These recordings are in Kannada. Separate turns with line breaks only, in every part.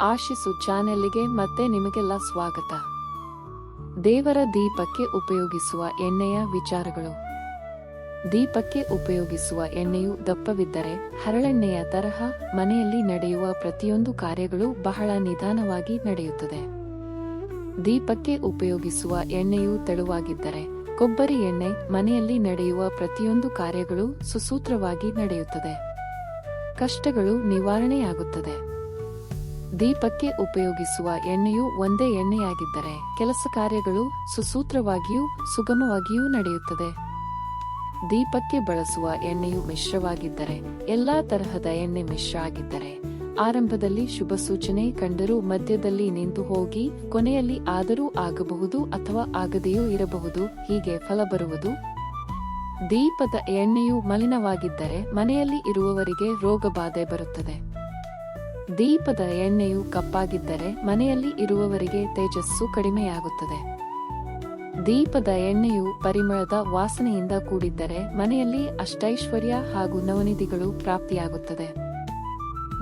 ಆಶಿಸು ಚಾನೆಲ್ಗೆ ಮತ್ತೆ ನಿಮಗೆಲ್ಲ ಸ್ವಾಗತ. ದೇವರ ದೀಪಕ್ಕೆ ಉಪಯೋಗಿಸುವ ಎಣ್ಣೆಯ ವಿಚಾರಗಳು. ದೀಪಕ್ಕೆ ಉಪಯೋಗಿಸುವ ಎಣ್ಣೆಯು ದಪ್ಪವಿದ್ದರೆ ಹರಳೆಣ್ಣೆಯ ತರಹ ಮನೆಯಲ್ಲಿ ನಡೆಯುವ ಪ್ರತಿಯೊಂದು ಕಾರ್ಯಗಳು ಬಹಳ ನಿಧಾನವಾಗಿ ನಡೆಯುತ್ತದೆ. ದೀಪಕ್ಕೆ ಉಪಯೋಗಿಸುವ ಎಣ್ಣೆಯು ತೆಳುವಾಗಿದ್ದರೆ ಕೊಬ್ಬರಿ ಎಣ್ಣೆ ಮನೆಯಲ್ಲಿ ನಡೆಯುವ ಪ್ರತಿಯೊಂದು ಕಾರ್ಯಗಳು ಸುಸೂತ್ರವಾಗಿ ನಡೆಯುತ್ತದೆ. ಕಷ್ಟಗಳು ನಿವಾರಣೆಯಾಗುತ್ತದೆ. ದೀಪಕ್ಕೆ ಉಪಯೋಗಿಸುವ ಎಣ್ಣೆಯು ಒಂದೇ ಎಣ್ಣೆಯಾಗಿದ್ದರೆ ಕೆಲಸ ಕಾರ್ಯಗಳು ಸುಸೂತ್ರವಾಗಿಯೂ ಸುಗಮವಾಗಿಯೂ ನಡೆಯುತ್ತದೆ. ದೀಪಕ್ಕೆ ಬಳಸುವ ಎಣ್ಣೆಯು ಮಿಶ್ರವಾಗಿದ್ದರೆ, ಎಲ್ಲಾ ತರಹದ ಎಣ್ಣೆ ಮಿಶ್ರ ಆಗಿದ್ದರೆ, ಆರಂಭದಲ್ಲಿ ಶುಭ ಸೂಚನೆ ಕಂಡರೂ ಮಧ್ಯದಲ್ಲಿ ನಿಂತು ಹೋಗಿ ಕೊನೆಯಲ್ಲಿ ಆದರೂ ಆಗಬಹುದು ಅಥವಾ ಆಗದೆಯೂ ಇರಬಹುದು, ಹೀಗೆ ಫಲ ಬರುವುದು. ದೀಪದ ಎಣ್ಣೆಯು ಮಲಿನವಾಗಿದ್ದರೆ ಮನೆಯಲ್ಲಿ ಇರುವವರಿಗೆ ರೋಗ ಬಾಧೆ ಬರುತ್ತದೆ. ದೀಪದ ಎಣ್ಣೆಯು ಕಪ್ಪಾಗಿದ್ದರೆ ಮನೆಯಲ್ಲಿ ಇರುವವರಿಗೆ ತೇಜಸ್ಸು ಕಡಿಮೆಯಾಗುತ್ತದೆ. ದೀಪದ ಎಣ್ಣೆಯು ಪರಿಮಳದ ವಾಸನೆಯಿಂದ ಕೂಡಿದ್ದರೆ ಮನೆಯಲ್ಲಿ ಅಷ್ಟೈಶ್ವರ್ಯ ಹಾಗೂ ನವನಿಧಿಗಳು ಪ್ರಾಪ್ತಿಯಾಗುತ್ತದೆ.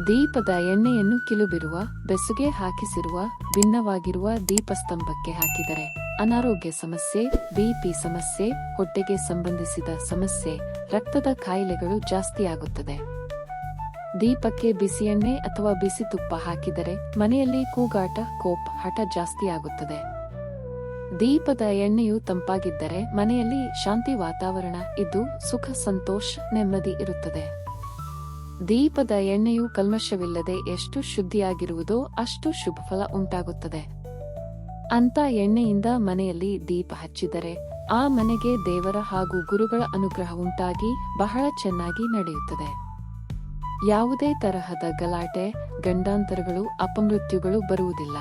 ದೀಪದ ಎಣ್ಣೆಯನ್ನು ಕಿಲುಬಿರುವ, ಬೆಸುಗೆ ಹಾಕಿಸಿರುವ, ಭಿನ್ನವಾಗಿರುವ ದೀಪಸ್ತಂಭಕ್ಕೆ ಹಾಕಿದರೆ ಅನಾರೋಗ್ಯ ಸಮಸ್ಯೆ ಬಿಪಿ ಸಮಸ್ಯೆ, ಹೊಟ್ಟೆಗೆ ಸಂಬಂಧಿಸಿದ ಸಮಸ್ಯೆ, ರಕ್ತದ ಕಾಯಿಲೆಗಳು ಜಾಸ್ತಿಯಾಗುತ್ತದೆ. ದೀಪಕ್ಕೆ ಬಿಸಿ ಎಣ್ಣೆ ಅಥವಾ ಬಿಸಿ ತುಪ್ಪ ಹಾಕಿದರೆ ಮನೆಯಲ್ಲಿ ಕೂಗಾಟ, ಕೋಪ್, ಹಠ ಜಾಸ್ತಿಯಾಗುತ್ತದೆ ದೀಪದ ಎಣ್ಣೆಯು ತಂಪಾಗಿದ್ದರೆ ಮನೆಯಲ್ಲಿ ಶಾಂತಿ ವಾತಾವರಣ ಇದ್ದು ಸುಖ, ಸಂತೋಷ, ನೆಮ್ಮದಿ ಇರುತ್ತದೆ. ದೀಪದ ಎಣ್ಣೆಯು ಕಲ್ಮಶವಿಲ್ಲದೆ ಎಷ್ಟು ಶುದ್ಧಿಯಾಗಿರುವುದೋ ಅಷ್ಟು ಶುಭಫಲ ಉಂಟಾಗುತ್ತದೆ. ಅಂತ ಎಣ್ಣೆಯಿಂದ ಮನೆಯಲ್ಲಿ ದೀಪ ಹಚ್ಚಿದರೆ ಆ ಮನೆಗೆ ದೇವರ ಹಾಗೂ ಗುರುಗಳ ಅನುಗ್ರಹ ಉಂಟಾಗಿ ಬಹಳ ಚೆನ್ನಾಗಿ ನಡೆಯುತ್ತದೆ. ಯಾವುದೇ ತರಹದ ಗಲಾಟೆ ಗಂಡಾಂತರಗಳು ಅಪಮೃತ್ಯುಗಳು ಬರುವುದಿಲ್ಲ.